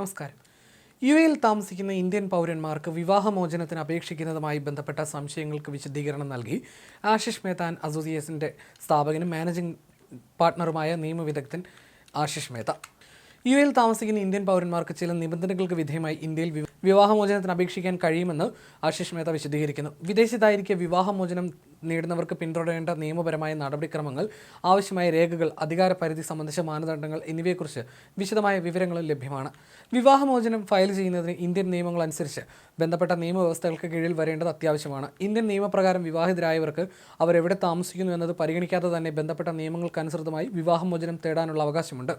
നമസ്കാരം. യു എയിൽ താമസിക്കുന്ന ഇന്ത്യൻ പൗരന്മാർക്ക് വിവാഹമോചനത്തിന് അപേക്ഷിക്കുന്നതുമായി ബന്ധപ്പെട്ട സംശയങ്ങൾക്ക് വിശദീകരണം നൽകി ആശിഷ് മേത്താൻ അസോസിയേഷന്റെ സ്ഥാപകനും മാനേജിംഗ് പാർട്ട്ണറുമായ നിയമവിദഗ്ധൻ ആശിഷ് മേത്ത. യു എയിൽ താമസിക്കുന്ന ഇന്ത്യൻ പൗരന്മാർക്ക് ചില നിബന്ധനകൾക്ക് വിധേയമായി ഇന്ത്യയിൽ വിവാഹമോചനത്തിന് അപേക്ഷിക്കാൻ കഴിയുമെന്ന് ആശിഷ് മേത്ത വിശദീകരിക്കുന്നു. വിദേശത്തായിരിക്കെ വിവാഹമോചനം നേടുന്നവർക്ക് പിന്തുടരേണ്ട നിയമപരമായ നടപടിക്രമങ്ങൾ ആവശ്യമായ രേഖകൾ അധികാരപരിധി സംബന്ധിച്ച മാനദണ്ഡങ്ങൾ എന്നിവയെക്കുറിച്ച് വിശദമായ വിവരങ്ങൾ ലഭ്യമാണ്. വിവാഹമോചനം ഫയൽ ചെയ്യുന്നതിന് ഇന്ത്യൻ നിയമങ്ങൾ അനുസരിച്ച് ബന്ധപ്പെട്ട നിയമവ്യവസ്ഥകൾക്ക് കീഴിൽ വരേണ്ടത് അത്യാവശ്യമാണ്. ഇന്ത്യൻ നിയമപ്രകാരം വിവാഹിതരായവർക്ക് അവരെവിടെ താമസിക്കുന്നു എന്നത് പരിഗണിക്കാതെ തന്നെ ബന്ധപ്പെട്ട നിയമങ്ങൾക്കനുസൃതമായി വിവാഹമോചനം തേടാനുള്ള അവകാശമുണ്ട്.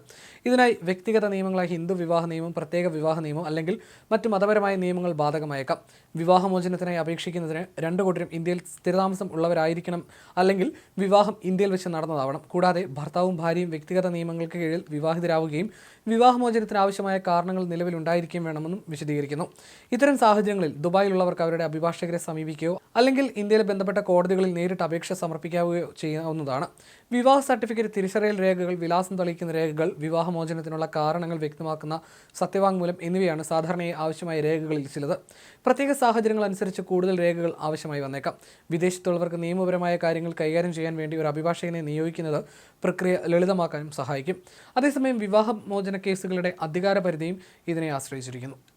ഇതിനായി വ്യക്തിഗത നിയമങ്ങളായ ഹിന്ദു വിവാഹ നിയമം പ്രത്യേക വിവാഹ നിയമം അല്ലെങ്കിൽ മറ്റ് മതപരമായ നിയമങ്ങൾ ബാധകമായേക്കാം. വിവാഹമോചനത്തിനായി അപേക്ഷിക്കുന്നതിന് രണ്ടു കൂട്ടരും ഇന്ത്യയിൽ സ്ഥിരതാമസം ഉള്ളവരായിരിക്കണം. അല്ലെങ്കിൽ വിവാഹം ഇന്ത്യയിൽ വെച്ച് നടന്നതാവണം. കൂടാതെ ഭർത്താവും ഭാര്യയും വ്യക്തിഗത നിയമങ്ങൾക്ക് കീഴിൽ വിവാഹിതരാവുകയും വിവാഹമോചനത്തിന് ആവശ്യമായ കാരണങ്ങൾ നിലവിലുണ്ടായിരിക്കുകയും വേണമെന്നും വിശദീകരിക്കുന്നു. ഇത്തരം സാഹചര്യങ്ങളിൽ ദുബായിലുള്ളവർക്ക് അവരുടെ അഭിഭാഷകരെ സമീപിക്കുകയോ അല്ലെങ്കിൽ ഇന്ത്യയിലെ ബന്ധപ്പെട്ട കോടതികളിൽ നേരിട്ട് അപേക്ഷ സമർപ്പിക്കാവുകയോ ചെയ്യാവുന്നതാണ്. വിവാഹ സർട്ടിഫിക്കറ്റ് തിരിച്ചറിയൽ രേഖകൾ വിലാസം തെളിയിക്കുന്ന രേഖകൾ വിവാഹമോചനത്തിനുള്ള കാരണങ്ങൾ വ്യക്തമാക്കുന്ന സത്യവാങ്മൂലം എന്നിവയാണ് സാധാരണയായി ആവശ്യമായ രേഖകളിൽ ചിലത്. പ്രത്യേക സാഹചര്യങ്ങൾ അനുസരിച്ച് കൂടുതൽ രേഖകൾ ആവശ്യമായി വന്നേക്കാം. വിദേശത്തുള്ളവർക്ക് നിയമപരമായ കാര്യങ്ങൾ കൈകാര്യം ചെയ്യാൻ വേണ്ടി ഒരു അഭിഭാഷകനെ നിയോഗിക്കുന്നത് പ്രക്രിയ ലളിതമാക്കാനും സഹായിക്കും. അതേസമയം വിവാഹമോചന കേസുകളുടെ അധികാര പരിധിയും ഇതിനെ ആശ്രയിച്ചിരിക്കുന്നു.